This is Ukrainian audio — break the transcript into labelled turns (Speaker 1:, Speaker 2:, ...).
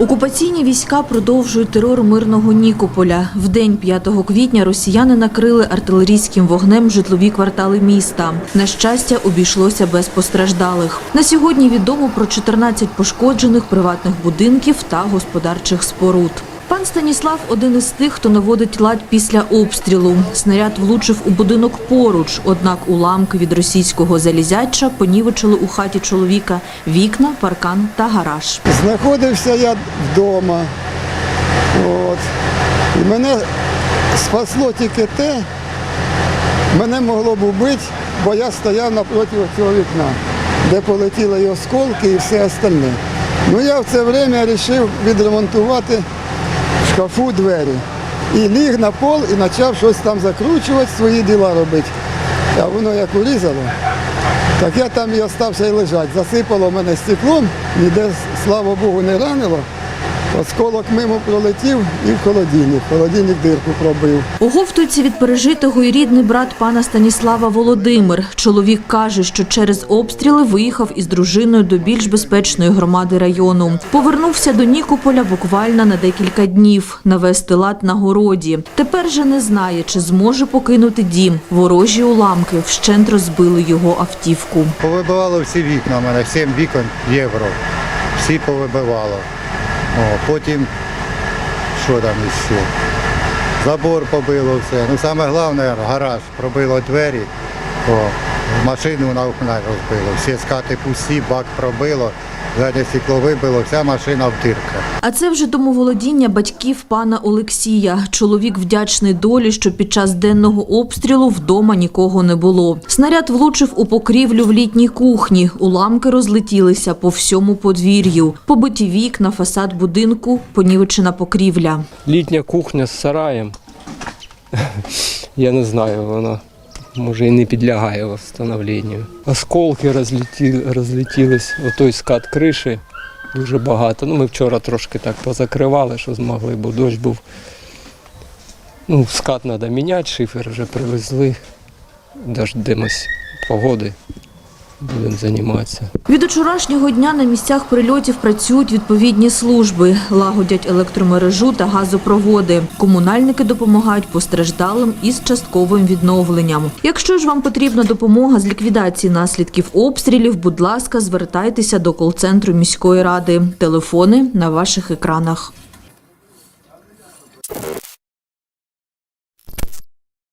Speaker 1: Окупаційні війська продовжують терор мирного Нікополя. В день 5 квітня росіяни накрили артилерійським вогнем житлові квартали міста. На щастя, обійшлося без постраждалих. На сьогодні відомо про 14 пошкоджених приватних будинків та господарчих споруд. Пан Станіслав один із тих, хто наводить лад після обстрілу. Снаряд влучив у будинок поруч, однак уламки від російського залізяча понівечили у хаті чоловіка вікна, паркан та гараж.
Speaker 2: Знаходився я вдома. От. І мене спасло тільки те, мене могло б убити, бо я стояв напроти цього вікна, де полетіли і осколки і все остальне. Ну я в це время вирішив відремонтувати шкафу двері. І ліг на пол і почав щось там закручувати, свої діла робити. А воно як урізало. Так я там і остався і лежать. Засипало мене стеклом, ніде, слава Богу, не ранило. Осколок мимо пролетів і в холодильник. Холодильник дирку пробив.
Speaker 1: Оговтується від пережитого і рідний брат пана Станіслава Володимир. Чоловік каже, що через обстріли виїхав із дружиною до більш безпечної громади району. Повернувся до Нікополя буквально на декілька днів навести лад на городі. Тепер же не знає, чи зможе покинути дім. Ворожі уламки вщент розбили його автівку.
Speaker 3: Повибивало всі вікна у мене, 7 вікон євро. Всі повибивало. О, потім, що там іще? Забор побило все. Ну саме головне, гараж пробило двері, о, машину на окна розбило. Всі скати пусті, бак пробило, заднє стекло вибило, вся машина в дирках.
Speaker 1: А це вже домоволодіння батьків пана Олексія. Чоловік вдячний долі, що під час денного обстрілу вдома нікого не було. Снаряд влучив у покрівлю в літній кухні. Уламки розлетілися по всьому подвір'ю. Побиті вікна, фасад будинку, понівечена покрівля.
Speaker 4: літня кухня з сараєм. Я не знаю, вона може і не підлягає встановленню. Осколки розліті, розлетілись, отой скат криші дуже багато. Ну, ми вчора трошки так позакривали, що змогли, бо дощ був. Ну, скат треба міняти, шифер вже привезли. Дождемось погоди. Будемо займатися.
Speaker 1: Від учорашнього дня на місцях прильотів працюють відповідні служби, лагодять електромережу та газопроводи. Комунальники допомагають постраждалим із частковим відновленням. Якщо ж вам потрібна допомога з ліквідації наслідків обстрілів, будь ласка, звертайтеся до кол-центру міської ради. Телефони на ваших екранах.